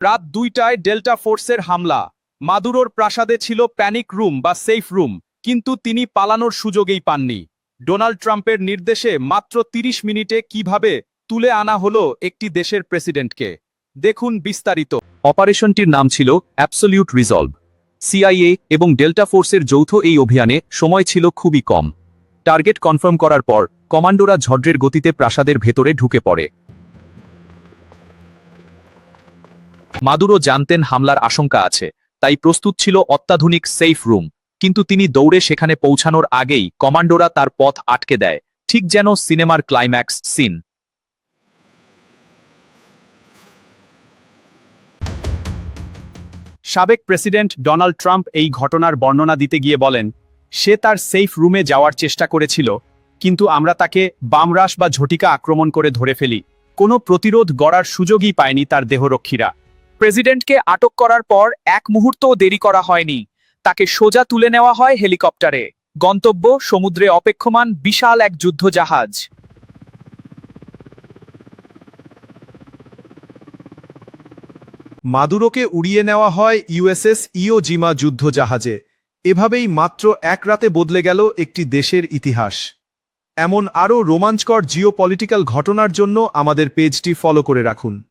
রাত দুইটায় ডেল্টা ফোর্সের হামলা। মাদুরোর প্রাসাদে ছিল প্যানিক রুম বা সেফ রুম, কিন্তু তিনি পালানোর সুযোগেই পাননি। ডোনাল্ড ট্রাম্পের নির্দেশে মাত্র ৩০ মিনিটে কীভাবে তুলে আনা হলো একটি দেশের প্রেসিডেন্টকে? দেখুন বিস্তারিত। অপারেশনটির নাম ছিল অ্যাবসলিউট রিজলভ। সিআইএ এবং ডেল্টা ফোর্সের যৌথ এই অভিযানে সময় ছিল খুবই কম। টার্গেট কনফার্ম করার পর কমান্ডোরা ঝড়ের গতিতে প্রাসাদের ভেতরে ঢুকে পড়ে। মাদুরো জানতেন হামলার আশঙ্কা আছে, তাই প্রস্তুত ছিল অত্যাধুনিক সেফ রুম। কিন্তু তিনি দৌড়ে সেখানে পৌঁছানোর আগেই কমান্ডোরা তার পথ আটকে দেয়, ঠিক যেন সিনেমার ক্লাইম্যাক্স সিন। সাবেক প্রেসিডেন্ট ডোনাল্ড ট্রাম্প এই ঘটনার বর্ণনা দিতে গিয়ে বলেন, সে তার সেফ রুমে যাওয়ার চেষ্টা করেছিল, কিন্তু আমরা তাকে বামরাস বা ঝটিকা আক্রমণ করে ধরে ফেলি। কোনো প্রতিরোধ গড়ার সুযোগই পায়নি তার দেহরক্ষীরা। প্রেসিডেন্টকে আটক করার পর এক মুহূর্তও দেরি করা হয়নি। তাকে সোজা তুলে নেওয়া হয় হেলিকপ্টারে। গন্তব্য সমুদ্রে অপেক্ষমান বিশাল এক যুদ্ধ জাহাজ মাদুরোকে উড়িয়ে নেওয়া হয় ইউএসএস ইওজিমা যুদ্ধজাহাজে। এভাবেই মাত্র এক রাতে বদলে গেল একটি দেশের ইতিহাস। এমন আরও রোমাঞ্চকর জিওপলিটিক্যাল ঘটনার জন্য আমাদের পেজটি ফলো করে রাখুন।